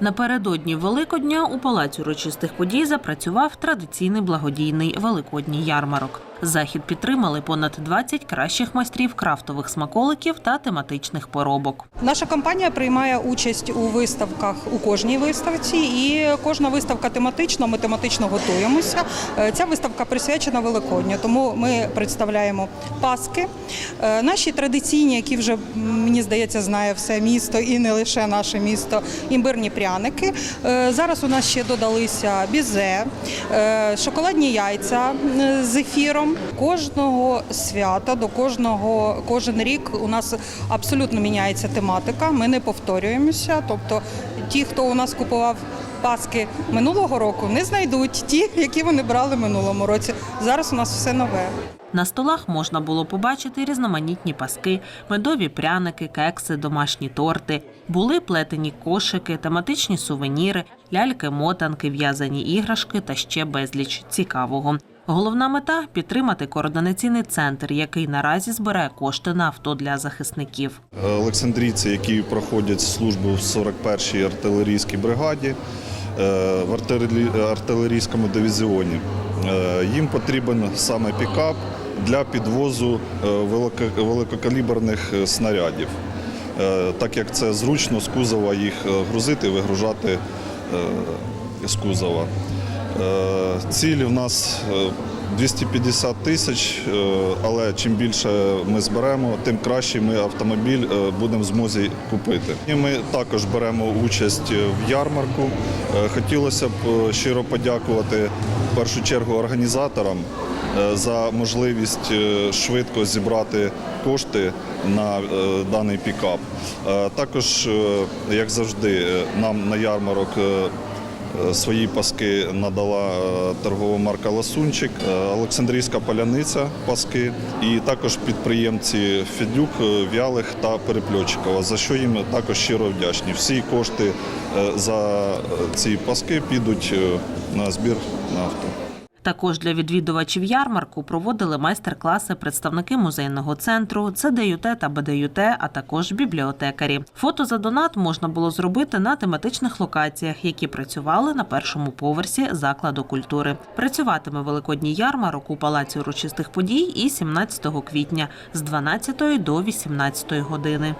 Напередодні Великодня у палаці урочистих подій запрацював традиційний благодійний великодній ярмарок. Захід підтримали понад 20 кращих майстрів крафтових смаколиків та тематичних поробок. Наша компанія приймає участь у виставках у кожній виставці, і кожна виставка тематична. Ми тематично готуємося. Е, Ця виставка присвячена Великодню, тому ми представляємо паски. Е, Наші традиційні, які вже мені здається, знає все місто і не лише наше місто. Імбирні пряники. Е, Зараз у нас ще додалися бізе, шоколадні яйця з ефіром. Кожного свята до кожного кожен рік у нас абсолютно міняється тематика. Ми не повторюємося. Тобто, ті, хто у нас купував паски минулого року, не знайдуть ті, які вони брали минулому році. Зараз у нас все нове. На столах можна було побачити різноманітні паски, медові пряники, кекси, домашні торти. Були плетені кошики, тематичні сувеніри, ляльки-мотанки, в'язані іграшки та ще безліч цікавого. Головна мета підтримати координаційний центр, який наразі збирає кошти на авто для захисників. Олександрійці, які проходять службу в 41-й артилерійській бригаді, е, в артилері- артилерійському дивізіоні. Е, Їм потрібен саме пікап для підвозу е, великокаліберних е, снарядів, Е, так як це зручно з кузова їх е, грузити вигружати е, з кузова. Е, Цілі в нас е, 250 тисяч, е, але чим більше ми зберемо, тим краще ми автомобіль е, будемо в змозі купити. І ми також беремо участь в ярмарку. Е, Хотілося б е, щиро подякувати в першу чергу організаторам е, за можливість е, швидко зібрати кошти на е, даний пікап. Е, Також, е, як завжди, е, нам на ярмарок. Е, Свої паски надала е, торгова марка Ласунчик, е, Олександрійська поляниця паски і також підприємці Федюк, Вялих та Перепльотчикова, за що їм також щиро вдячні. Всі кошти за ці паски підуть на збір на авто. Також для відвідувачів ярмарку проводили майстер-класи представники музейного центру, ЦДЮТ та БДЮТ, а також бібліотекарі. Фото за донат можна було зробити на тематичних локаціях, які працювали на першому поверсі закладу культури. Працюватиме великодній ярмарок у палаці урочистих подій і 17 квітня з 12 до 18 години.